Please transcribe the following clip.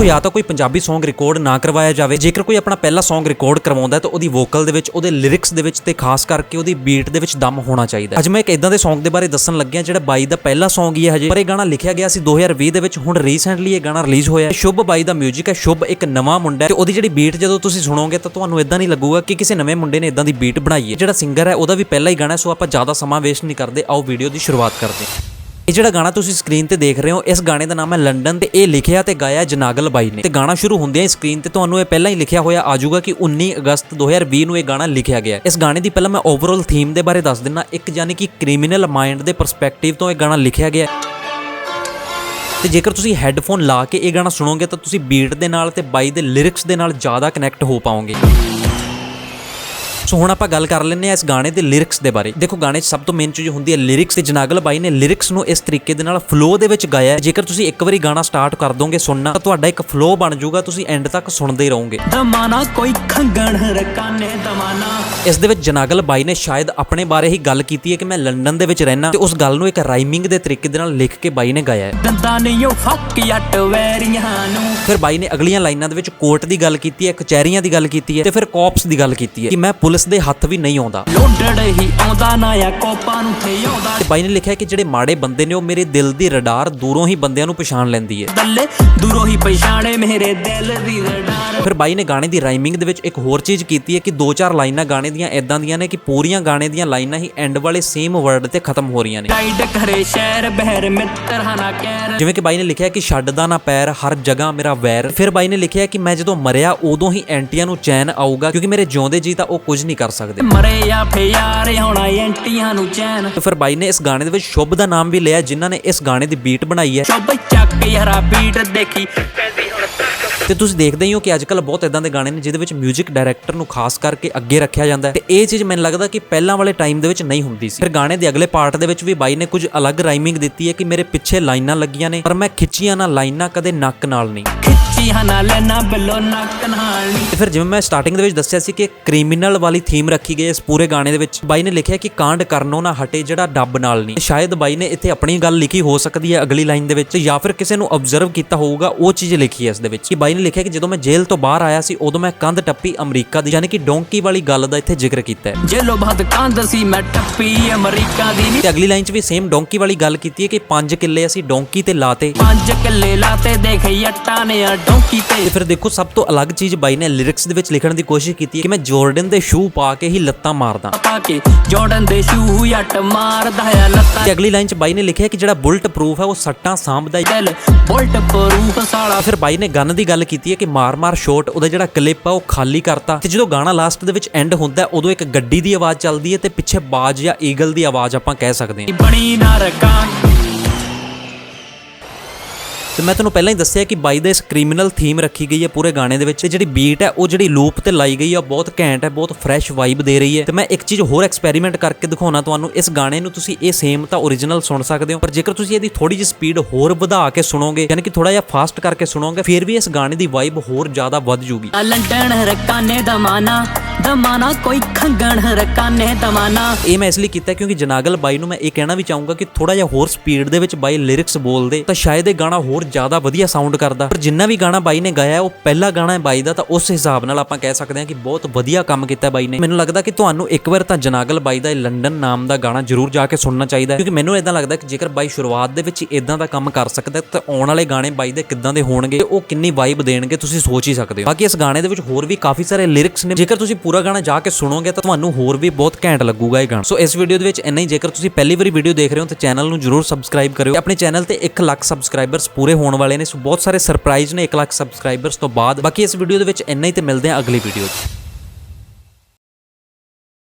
ਦੇਖੋ ਜਾਂ ਤਾਂ ਕੋਈ ਪੰਜਾਬੀ Song ਰਿਕਾਰਡ ਨਾ ਕਰਵਾਇਆ ਜਾਵੇ। ਜੇਕਰ ਕੋਈ ਆਪਣਾ ਪਹਿਲਾ Song ਰਿਕਾਰਡ ਕਰਵਾਉਂਦਾ ਤਾਂ ਉਹਦੀ ਵੋਕਲ ਦੇ ਵਿੱਚ ਉਹਦੇ ਲਿਰਿਕਸ ਦੇ ਵਿੱਚ ਤੇ ਖਾਸ ਕਰਕੇ ਉਹਦੀ ਬੀਟ ਦੇ ਵਿੱਚ ਦਮ ਹੋਣਾ ਚਾਹੀਦਾ ਅੱਜ ਮੈਂ ਇੱਕ ਇਦਾਂ ਦੇ Song ਦੇ ਬਾਰੇ ਦੱਸਣ ਲੱਗਿਆ ਜਿਹੜਾ ਬਾਈ ਦਾ ਪਹਿਲਾ Song ਹੀ ਹੈ ਹਜੇ। ਪਰ ਇਹ ਗਾਣਾ ਲਿਖਿਆ ਗਿਆ ਸੀ 2020 ਦੇ ਵਿੱਚ। ਹੁਣ ਰੀਸੈਂਟਲੀ ਇਹ ਗਾਣਾ ਰਿਲੀਜ਼ ਹੋਇਆ ਹੈ। ਸ਼ੁਭ ਬਾਈ ਦਾ 뮤직 ਹੈ ਸ਼ੁਭ ਇੱਕ ਨਵਾਂ ਮੁੰਡਾ ਹੈ। ਤੇ ਉਹਦੀ ਜਿਹੜੀ ਬੀਟ ਜਦੋਂ ਤੁਸੀਂ ਸੁਣੋਗੇ ਤਾਂ ਤੁਹਾਨੂੰ ਇਦਾਂ ਨਹੀਂ ਲੱਗੂਗਾ ਕਿ ਕਿਸੇ ਨਵੇਂ ਮੁੰਡੇ ਨੇ ਇਦਾਂ ਦੀ ਬੀਟ ਬਣਾਈ ਹੈ। ਜਿਹੜਾ ਸਿੰਗਰ ਹੈ ਉਹਦਾ ਵੀ ਪਹਿਲਾ ਹੀ ਗਾਣਾ ਹੈ, ਸੋ ਆਪਾਂ ਜ਼ਿਆਦਾ ਸਮਾਂ ਵੇਸਟ ਨਹੀਂ ਕਰਦੇ। ਆਓ ਵੀਡੀਓ ਦੀ ਸ਼ੁਰੂਆਤ ਕਰਦੇ ਹਾਂ। ਇਹ ਜਿਹੜਾ ਗਾਣਾ ਤੁਸੀਂ ਸਕਰੀਨ ਤੇ ਦੇਖ ਰਹੇ ਹੋ, ਇਸ ਗਾਣੇ ਦਾ ਨਾਮ ਹੈ ਲੰਡਨ ਤੇ ਇਹ ਲਿਖਿਆ ਤੇ ਗਾਇਆ ਜਨਾਗਲ ਬਾਈ ਨੇ। ਤੇ ਗਾਣਾ ਸ਼ੁਰੂ ਹੁੰਦਿਆਂ ਹੀ ਸਕਰੀਨ ਤੇ ਤੁਹਾਨੂੰ ਇਹ ਪਹਿਲਾਂ ਹੀ ਲਿਖਿਆ ਹੋਇਆ ਆ ਆਜੂਗਾ ਕਿ 19 ਅਗਸਤ 2020 ਨੂੰ ਇਹ ਗਾਣਾ ਲਿਖਿਆ ਗਿਆ ਇਸ ਗਾਣੇ ਦੀ ਪਹਿਲਾਂ ਮੈਂ ਓਵਰਆਲ ਥੀਮ ਦੇ ਬਾਰੇ ਦੱਸ ਦਿੰਨਾ ਇੱਕ ਯਾਨੀ ਕਿ ਕ੍ਰਿਮੀਨਲ ਮਾਈਂਡ ਦੇ ਪਰਸਪੈਕਟਿਵ ਤੋਂ ਇਹ ਗਾਣਾ ਲਿਖਿਆ ਗਿਆ ਹੈ। ਤੇ ਜੇਕਰ ਤੁਸੀਂ ਹੈੱਡਫੋਨ ਲਾ ਕੇ ਇਹ ਗਾਣਾ ਸੁਣੋਗੇ ਤਾਂ ਤੁਸੀਂ ਬੀਟ ਦੇ ਨਾਲ ਤੇ ਬਾਈ ਦੇ ਲਿਰਿਕਸ ਦੇ ਨਾਲ ਜ਼ਿਆਦਾ ਕਨੈਕਟ ਹੋ ਪਾਓਗੇ। ਸੋ ਹੁਣ ਆਪਾਂ ਗੱਲ ਕਰ ਲੈਂਦੇ ਆ ਇਸ ਗਾਣੇ ਦੇ ਲਿਰਿਕਸ ਦੇ ਬਾਰੇ। ਦੇਖੋ ਗਾਣੇ 'ਚ ਸਭ ਤੋਂ ਮੇਨ ਚੀਜ਼ ਹੁੰਦੀ ਹੈ ਲਿਰਿਕਸ ਤੇ ਜਨਾਗਲ ਬਾਈ ਨੇ ਲਿਰਿਕਸ ਨੂੰ ਇਸ ਤਰੀਕੇ ਦੇ ਨਾਲ ਫਲੋ ਦੇ ਵਿੱਚ ਗਾਇਆ ਹੈ। ਜੇਕਰ ਤੁਸੀਂ ਇੱਕ ਵਾਰੀ ਗਾਣਾ ਸਟਾਰਟ ਕਰ ਦੋਗੇ ਸੁਣਨਾ ਤਾਂ ਤੁਹਾਡਾ ਇੱਕ ਫਲੋ ਬਣ ਜਾਊਗਾ ਤੁਸੀਂ ਐਂਡ ਤੱਕ ਸੁਣਦੇ ਹੀ ਰਹੋਗੇ। ਦਮਾਨਾ ਕੋਈ ਖੰਗਣ ਰਕਾਨੇ ਦਮਾਨਾ। ਇਸ ਦੇ ਵਿੱਚ ਜਨਾਗਲ ਬਾਈ ਨੇ ਸ਼ਾਇਦ ਆਪਣੇ ਬਾਰੇ ਹੀ ਗੱਲ ਕੀਤੀ ਹੈ ਕਿ ਮੈਂ ਲੰਡਨ ਦੇ ਵਿੱਚ ਰਹਿਣਾ ਤੇ ਉਸ ਗੱਲ ਨੂੰ ਇੱਕ ਰਾਈਮਿੰਗ ਦੇ ਤਰੀਕੇ ਦੇ ਨਾਲ ਲਿਖ ਕੇ ਬਾਈ ਨੇ ਗਾਇਆ ਹੈ। ਦੰਦਾਂ ਨੇ ਉਹ ਫੱਕ ਜੱਟ ਵੈਰੀਆਂ ਨੂੰ। ਫਿਰ ਬਾਈ ਨੇ ਅਗਲੀਆਂ ਲਾਈਨਾਂ ਦੇ ਵਿੱਚ ਕੋਰਟ ਦੀ ਗੱਲ ਕੀਤੀ ਹੈ ਕਚਹਿਰੀਆਂ ਦੀ ਗੱਲ ਕੀਤੀ ਹੈ ਤੇ ਫਿਰ ਕੌਪਸ ਦੀ ਗੱਲ ਕੀਤੀ ਹੈ ਕਿ ਮੈਂ ਪੁਲਿਸ ਦੇ ਹੱਥ ਵੀ ਨਹੀਂ ਆਉਂਦਾ। ਲੋਡੜ ਹੀ ਆਉਂਦਾ ਨਾ ਆ ਕੋਪਾਂ ਨੂੰ ਤੇ ਆਉਂਦਾ। ਤੇ ਬਾਈ ਨੇ ਲਿਖਿਆ ਕਿ ਜਿਹੜੇ ਮਾੜੇ ਬੰਦੇ ਨੇ ਉਹ ਮੇਰੇ ਦਿਲ ਦੀ ਰਡਾਰ ਦੂਰੋਂ ਹੀ ਬੰਦਿਆਂ ਨੂੰ ਪਛਾਣ ਲੈਂਦੀ ਹੈ ਦੱਲੇ ਦੂਰੋਂ ਹੀ ਪਛਾਣੇ ਮੇਰੇ ਦਿਲ ਦੀ ਰਡਾਰ। ਫਿਰ ਬਾਈ ਨੇ ਗਾਣੇ ਦੀ ਰਾਈਮਿੰਗ ਦੇ ਵਿੱਚ ਇੱਕ ਹੋਰ ਚੀਜ਼ ਕੀਤੀ ਹੈ ਕਿ ਦੋ ਚਾਰ ਲਾਈਨਾਂ ਗਾਣੇ ਦੀਆਂ ਇਦਾਂ ਦੀਆਂ ਨੇ ਕਿ ਪੂਰੀਆਂ ਗਾਣੇ ਦੀਆਂ ਲਾਈਨਾਂ ਹੀ ਐਂਡ ਵਾਲੇ ਸੇਮ ਵਰਡ ਤੇ ਖਤਮ ਹੋ ਰਹੀਆਂ ਨੇ। ਕਰੇ ਸ਼ਹਿਰ ਬਹਿਰ ਮਿੱਤਰ ਹਨਾ ਕਹਿਰ। ਜਿਵੇਂ ਕਿ ਬਾਈ ਨੇ ਲਿਖਿਆ ਕਿ ਛੱਡਦਾ ਨਾ ਪੈਰ ਹਰ ਜਗ੍ਹਾ ਮੇਰਾ ਵੈਰ। ਫਿਰ ਬਾਈ ਨੇ ਲਿਖਿਆ ਕਿ ਮੈਂ ਜਦੋਂ ਮਰਿਆ ਉਦੋਂ ਹੀ ਐਂਟੀਆਂ ਨੂੰ ਚੈਨ ਆਊਗਾ ਕਿਉਂਕਿ ਮੇਰੇ ਜਿਉਂਦੇ ਜੀ ਤਾਂ ਉਹ ਕੁਝ ਨਹੀਂ ਕਰ ਸਕਦੇ। ਮਰੇ ਆ ਫਿਆਰ ਹੋਣਾ ਐਂਟੀਆਂ ਨੂੰ ਚੈਨ। ਤੇ ਫਿਰ ਬਾਈ ਨੇ ਇਸ ਗਾਣੇ ਦੇ ਵਿੱਚ ਸ਼ੁਭ ਦਾ ਨਾਮ ਵੀ ਲਿਆ ਜਿਨ੍ਹਾਂ ਨੇ ਇਸ ਗਾਣੇ ਦੀ ਬੀਟ ਬਣਾਈ ਹੈ। ਚੁੱਪ ਚੱਕ ਯਾਰਾ ਬੀਟ ਦੇਖੀ। ਕਹਿੰਦੀ ਤੇ ਤੁਸੀਂ ਦੇਖਦੇ ਹੀ ਹੋ ਕਿ ਅੱਜਕੱਲ ਬਹੁਤ ਇਦਾਂ ਦੇ ਗਾਣੇ ਨੇ ਜਿਹਦੇ ਵਿੱਚ 뮤직 ਡਾਇਰੈਕਟਰ ਨੂੰ ਖਾਸ ਕਰਕੇ ਅੱਗੇ ਰੱਖਿਆ ਜਾਂਦਾ ਹੈ। ਤੇ ਇਹ ਚੀਜ਼ ਮੈਨੂੰ ਲੱਗਦਾ ਕਿ ਪਹਿਲਾਂ ਵਾਲੇ ਟਾਈਮ ਦੇ ਵਿੱਚ ਨਹੀਂ ਹੁੰਦੀ ਸੀ। ਫਿਰ ਗਾਣੇ ਦੇ ਅਗਲੇ ਪਾਰਟ ਦੇ ਵਿੱਚ ਵੀ ਬਾਈ ਨੇ ਕੁਝ ਅਲੱਗ ਰਾਈਮਿੰਗ ਦਿੱਤੀ ਹੈ ਕਿ ਮੇਰੇ ਪਿੱਛੇ ਲਾਈਨਾਂ ਲੱਗੀਆਂ ਨੇ, ਪਰ ਮੈਂ ਖਿੱਚੀਆਂ ਨਾ ਲਾਈਨਾਂ ਕਦੇ ਨੱਕ ਨਾਲ ਨਹੀਂ। ਖਿੱਚੀ ਹਨਾ ਲੈਣਾ ਬਿੱਲੋ ਨੀ ਤੇ ਫਿਰ ਜਿਵੇਂ ਮੈਂ ਸਟਾਰਟਿੰਗ ਦੇ ਵਿੱਚ ਦੱਸਿਆ ਸੀ ਕਿ ਕ੍ਰਿਮੀਨਲ ਵਾਲੀ ਥੀਮ ਰੱਖੀ ਗਈ ਹੈ ਇਸ ਪੂਰੇ ਗਾਣੇ ਦੇ ਵਿੱਚ ਬਾਈ ਨੇ ਲਿਖਿਆ ਕਿ ਕਾਂਡ ਕਰਨੋਂ ਨਾ ਹਟੇ ਜਿਹੜਾ ਡੱਬ ਨਾਲ ਨਹੀਂ। ਸ਼ਾਇਦ ਬਾਈ ਨੇ ਇੱਥੇ ਆਪਣੀ ਗੱਲ ਲਿਖੀ ਹੋ ਸਕਦੀ ਹੈ ਅਗਲੀ ਲਾਈਨ ਦੇ ਵਿੱਚ ਜਾਂ ਫਿਰ ਕਿਸੇ ਨੂੰ ਆਬਜ਼ਰਵ ਕੀਤਾ ਹੋਊਗਾ ਉਹ ਚੀਜ਼ ਲਿਖੀ ਹੈ ਇਸ ਦੇ ਵਿੱਚ। ਕਿ ਬਾਈ ਨੇ ਲਿਖਿਆ ਕਿ ਜਦੋਂ ਮੈਂ ਜੇਲ੍ਹ ਤੋਂ ਬਾਹਰ ਆਇਆ ਸੀ ਉਦੋਂ ਮੈਂ ਕੰਧ ਟੱਪੀ ਅਮਰੀਕਾ ਦੀ ਯਾਨੀ ਕਿ ਡੋਂਕੀ ਵਾਲੀ ਗੱਲ ਦਾ ਇੱਥੇ ਜ਼ਿਕਰ ਕੀਤਾ ਹੈ। ਜੇਲੋ ਬਾਦ ਕੰਧ ਸੀ ਮੈਂ ਟੱਪੀ ਅਮਰੀਕਾ ਦੀ ਨੀ। ਤੇ ਅਗਲੀ ਲਾਈਨ 'ਚ ਵੀ ਸੇਮ ਡੋਂਕੀ ਵਾਲੀ ਗੱਲ ਕੀਤੀ ਹੈ ਕਿ 5 ਕਿੱਲੇ ਅਸੀਂ ਡੋਂਕੀ ਤੇ ਲਾਤੇ। ਪੰਜ ਕਿੱਲੇ ਲਾਤੇ ਦੇਖ ਯੱਟਾਂ ਨੇ ਆ ਡੋਂਕੀ ਤੇ ਤੇ ਫਿਰ ਦੇਖੋ ਸਭ ਤੋਂ ਅਲੱਗ ਚੀਜ਼ ਬਾਈ ਨੇ ਲਿਰਿਕਸ ਦੇ ਵਿੱਚ ਲਿਖਣ ਦੀ ਕੋਸ਼ਿਸ਼ ਕੀਤੀ ਹੈ ਕਿ ਮੈਂ ਜਾਰਡਨ ਦੇ ਸ਼ੂ ਪਾ ਕੇ ਹੀ ਲੱਤਾਂ ਮਾਰਦਾ। ਪਾ ਕੇ ਜੋੜਨ ਦੇ ਸ਼ੂ ਯੱਟ ਮਾਰਦਾ ਆ ਲੱਤਾਂ। ਤੇ ਅਗਲੀ ਲਾਈਨ 'ਚ ਬਾਈ ਨੇ ਲਿਖਿਆ ਕਿ ਜਿਹੜਾ ਬੁਲਟ ਪ੍ਰੂਫ ਹੈ ਉਹ ਸੱਟਾਂ ਸਾਂਭਦਾ ਹੈ ਬੁਲਟ ਪ੍ਰੂਫ ਸਾਲਾ। ਫਿਰ ਬਾਈ ਨੇ ਗਨ ਦੀ ਗੱਲ ਕੀਤੀ ਹੈ ਕਿ ਮਾਰ-ਮਾਰ ਸ਼ੋਟ ਉਹਦਾ ਜਿਹੜਾ ਕਲਿੱਪ ਆ ਉਹ ਖਾਲੀ ਕਰਤਾ। ਤੇ ਜਦੋਂ ਗਾਣਾ ਲਾਸਟ ਦੇ ਵਿੱਚ ਐਂਡ ਹੁੰਦਾ ਹੈ, ਉਦੋਂ ਇੱਕ ਗੱਡੀ ਦੀ ਆਵਾਜ਼ ਚੱਲਦੀ ਹੈ ਤੇ ਪਿੱਛੇ ਬਾਜ ਜਾਂ ਈਗਲ ਦੀ ਆਵਾਜ਼ ਆਪਾਂ ਕਹਿ ਸਕਦੇ ਹਾਂ। ਬਣੀ ਨਾ ਰਕਾਂ ਤੇ ਮੈਂ ਤੁਹਾਨੂੰ ਪਹਿਲਾਂ ਹੀ ਦੱਸਿਆ ਕਿ ਬਾਈ ਦਾ ਇਸ ਕ੍ਰਿਮੀਨਲ ਥੀਮ ਰੱਖੀ ਗਈ ਹੈ ਪੂਰੇ ਗਾਣੇ ਦੇ ਵਿੱਚ। ਜਿਹੜੀ ਬੀਟ ਹੈ, ਉਹ ਜਿਹੜੀ ਲੂਪ ਤੇ ਲਾਈ ਗਈ ਹੈ ਬਹੁਤ ਘੈਂਟ ਹੈ, ਬਹੁਤ ਫਰੈਸ਼ ਵਾਈਬ ਦੇ ਰਹੀ ਹੈ। ਤੇ ਮੈਂ ਇੱਕ ਚੀਜ਼ ਹੋਰ ਐਕਸਪੈਰੀਮੈਂਟ ਕਰਕੇ ਦਿਖਾਉਣਾ ਤੁਹਾਨੂੰ, ਇਸ ਗਾਣੇ ਨੂੰ ਤੁਸੀਂ ਇਹ ਸੇਮ ਤਾਂ ਓਰੀਜਨਲ ਸੁਣ ਸਕਦੇ ਹੋ, ਪਰ ਜੇਕਰ ਤੁਸੀਂ ਇਹਦੀ ਥੋੜੀ ਜਿਹੀ ਸਪੀਡ ਹੋਰ ਵਧਾ ਕੇ ਸੁਣੋਗੇ, ਯਾਨੀ ਕਿ ਥੋੜਾ ਜਿਹਾ ਫਾਸਟ ਕਰਕੇ ਸੁਣੋਗੇ, ਫਿਰ ਵੀ ਇਸ ਗਾਣੇ ਦੀ ਵਾਈਬ ਹੋਰ ਜ਼ਿਆਦਾ ਵੱਧ ਜੂਗੀ। ਲੰਡਨ ਰਕਾਨੇ ਦਮਾਨਾ ਦਮਾਨਾ, ਕੋਈ ਖੰਗਣ ਰਕਾਨੇ ਦਮਾਨਾ। ਇਹ ਮੈਂ ਇਸ ਲਈ ਕੀਤਾ ਕਿਉਂਕਿ ਜਨਾਗਲ ਬਾਈ ਨੂੰ ਮੈਂ ਇਹ ਕਹਿਣਾ ਵੀ ਚਾਹੂੰਗਾ ਕਿ ਥੋੜਾ ਜਿਹਾ ਹੋਰ ਸਪੀਡ ਦੇ ਵਿੱਚ ਬਾਈ ਲਿਰਿਕਸ ਬੋਲਦੇ, ਤਾਂ ਸ਼ਾਇਦ ਇਹ ਗਾਣਾ ਹੋਰ ਜ਼ਿਆਦਾ ਵਧੀਆ ਸਾਊਂਡ ਕਰਦਾ। ਪਰ ਜਿੰਨਾ ਵੀ ਗਾਣਾ ਬਾਈ ਨੇ ਗਾਇਆ, ਉਹ ਪਹਿਲਾ ਗਾਣਾ ਹੈ ਬਾਈ ਦਾ, ਤਾਂ ਉਸ ਹਿਸਾਬ ਨਾਲ ਆਪਾਂ ਕਹਿ ਸਕਦੇ ਹਾਂ ਕਿ ਬਹੁਤ ਵਧੀਆ ਕੰਮ ਕੀਤਾ ਬਾਈ ਨੇ। ਮੈਨੂੰ ਲੱਗਦਾ ਕਿ ਤੁਹਾਨੂੰ ਇੱਕ ਵਾਰ ਤਾਂ ਜਨਾਗਲ ਬਾਈ ਦਾ ਇਹ ਲੰਡਨ ਨਾਮ ਦਾ ਗਾਣਾ ਜ਼ਰੂਰ ਜਾ ਕੇ ਸੁਣਨਾ ਚਾਹੀਦਾ ਕਿਉਂਕਿ ਮੈਨੂੰ ਇਦਾਂ ਲੱਗਦਾ ਕਿ ਜੇਕਰ ਬਾਈ ਸ਼ੁਰੂਆਤ ਦੇ ਵਿੱਚ ਇਦਾਂ ਦਾ ਕੰਮ ਕਰ ਸਕਦਾ ਤਾਂ ਆਉਣ ਵਾਲੇ ਗਾਣੇ ਬਾਈ ਦੇ ਕਿੱਦਾਂ ਦੇ ਹੋਣਗੇ, ਉਹ ਕਿੰਨੀ ਵਾਈਬ ਦੇਣਗੇ, ਤੁਸੀਂ ਸੋਚ ਹੀ ਸਕਦੇ ਹੋ। ਬਾਕੀ ਇਸ ਗਾਣੇ ਦੇ ਵਿੱਚ ਹੋਰ ਵੀ ਕਾਫੀ ਸਾਰੇ ਲਿਰਿਕਸ ਨੇ। ਜੇਕਰ ਤੁਸੀਂ ਪੂਰਾ ਗਾਣਾ ਜਾ ਕੇ ਸੁਣੋਗੇ ਤਾਂ ਤੁਹਾਨੂੰ ਹੋਰ ਵੀ ਬਹੁਤ ਘੈਂਟ ਲੱਗੂਗਾ ਇਹ ਗਾਣਾ। ਸੋ ਇਸ ਵੀਡੀਓ ਦੇ ਵਿੱਚ ਇੰਨਾ ਹੀ। ਜੇਕਰ ਤੁਸੀਂ ਪਹਿਲੀ ਵਾਰੀ ਵੀਡੀਓ ਦੇਖ ਰਹੇ ਹੋ ਤਾਂ ਚੈਨਲ ਨੂੰ ਜਰੂਰ ਸਬਸਕ੍ਰਾਈਬ ਕਰਿਓ। ਆਪਣੇ ਚੈਨਲ ਤੇ 1 ਲੱਖ ਸਬਸਕ੍ਰਾਈਬਰਸ ਪੂਰੇ ਹੋਣ ਵਾਲੇ ਨੇ। ਸੋ ਬਹੁਤ ਸਾਰੇ ਸਰਪ੍ਰਾਈਜ਼ ਨੇ 1 ਲੱਖ ਸਬਸਕ੍ਰਾਈਬਰਸ ਤੋਂ ਬਾਅਦ। ਬਾਕੀ ਇਸ ਵੀਡੀਓ ਦੇ ਵਿੱਚ ਇੰਨਾ ਹੀ ਤੇ ਮਿਲਦੇ ਹਾਂ ਅਗਲੀ ਵੀਡੀਓ 'ਚ।